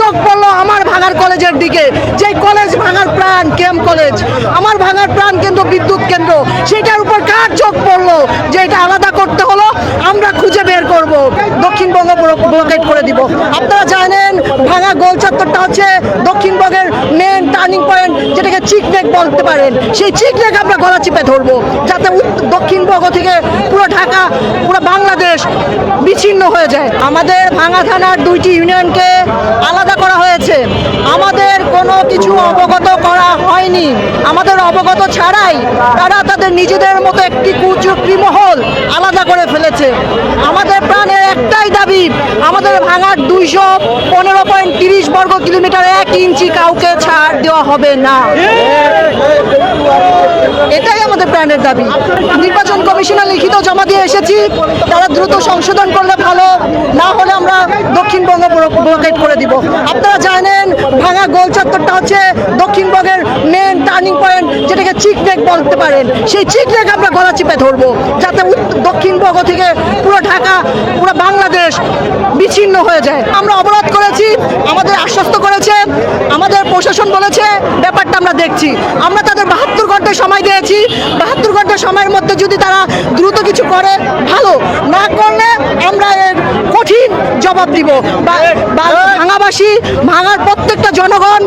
চোখ পড়ল আমার ভাঙার কলেজের দিকে। যে কলেজ ভাঙার প্রাণ, কেম কলেজ? আমার ভাঙার প্রাণ কেন্দ্র বিদ্যুৎ কেন্দ্র। সেটার উপর কার চোখ পড়ল? যে এটা আলাদা করতে হলো, আমরা খুঁজে বের করব। দক্ষিণবঙ্গ ব্লকেট করে দিব। আপনারা জানেন, ভাঙা গোল চত্বরটা হচ্ছে দক্ষিণবঙ্গের মেন টার্নিং পয়েন্ট যেটাকে চিকনেক বলতে পারেন। সেই চিকনেক আমরা গলা চিপে ধরবো, যাতে দক্ষিণবঙ্গ থেকে পুরো ঢাকা বিচ্ছিন্ন হয়ে যায়। আমাদের ভাঙা থানার দুইটি ইউনিয়নকে আলাদা করা হয়েছে। আমাদের কোনো কিছু অবগত করা হয়নি। আমাদের অবগত ছাড়াই তারা তাদের নিজেদের মতো একটি কুচক্রি মহল আলাদা করে ফেলেছে। আমাদের প্রাণের একটাই দাবি, আমাদের ভাঙার দুইশো পনেরো পয়েন্ট তিরিশ বর্গ কিলোমিটার এক ইঞ্চি কাউকে ছাড় দেওয়া হবে না। এটাই আমাদের প্রাণের দাবি। নির্বাচন কমিশনে লিখিত জমা দিয়ে এসেছি। তারা দ্রুত সংশোধন করলে ভালো, না হলে আমরা দক্ষিণবঙ্গ ব্লকেট করে দিব। আপনারা জানেন, ভাঙা গোল চত্বরটা হচ্ছে দক্ষিণবঙ্গের মেন টার্নিং পয়েন্ট যেটাকে চিকনেক বলতে পারেন। সেই চিকনেক আমরা গলা চিপে ধরবো, যাতে দক্ষিণবঙ্গ থেকে পুরো ঢাকা, পুরো বাংলাদেশ বিচ্ছিন্ন হয়ে যায়। আমরা অবরোধ আমাদের আশ্বস্ত করেছে, আমাদের প্রশাসন বলেছে, ব্যাপারটা আমরা দেখছি। আমরা তাদের বাহাত্তর ঘণ্টা সময় দিয়েছি। বাহাত্তর ঘণ্টা সময়ের মধ্যে যদি তারা দ্রুত কিছু করে, ভালো। না করলে আমরা এর কঠিন জবাব দিব। ভাঙাবাসী ভাঙার প্রত্যেকটা জনগণ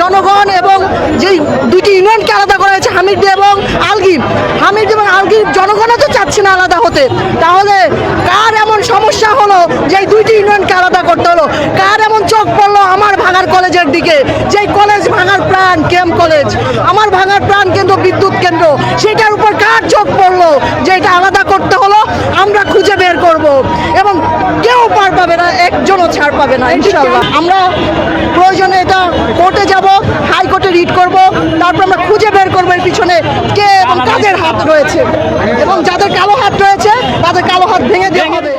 জনগণ এবং যেই দুইটি ইউনিয়নকে আলাদা করা হয়েছে, হামিদ এবং আলগির। হামিদ এবং আলগির জনগণও তো চাচ্ছে না আলাদা হতে। তাহলে কার এমন সমস্যা হলো যে এই দুইটি ইউনিয়নকে আলাদা করতে হলো। কার এমন চোখ পড়ল আমার ভাঙার কলেজের দিকে? যেই কলেজ ভাঙার প্রাণ, কেম কলেজ? আমার ভাঙার প্রাণ কেন্দ্র বিদ্যুৎ কেন্দ্র। সেটার উপর কার চোখ পড়ল? যে এটা আলাদা করতে হলো, আমরা খুঁজে বের করব। এবং কেউ পার পাবে না, একজনও ছাড় পাবে না ইনশাল্লাহ আমরা প্রয়োজনে এটা কোর্টে যাব, হাইকোর্টে রিট করব, তারপর আমরা খুঁজে বের করব এর পিছনে কে এবং কাদের হাত রয়েছে। এবং যাদের কালো হাত রয়েছে, তাদের কালো হাত ভেঙে দেওয়া হবে।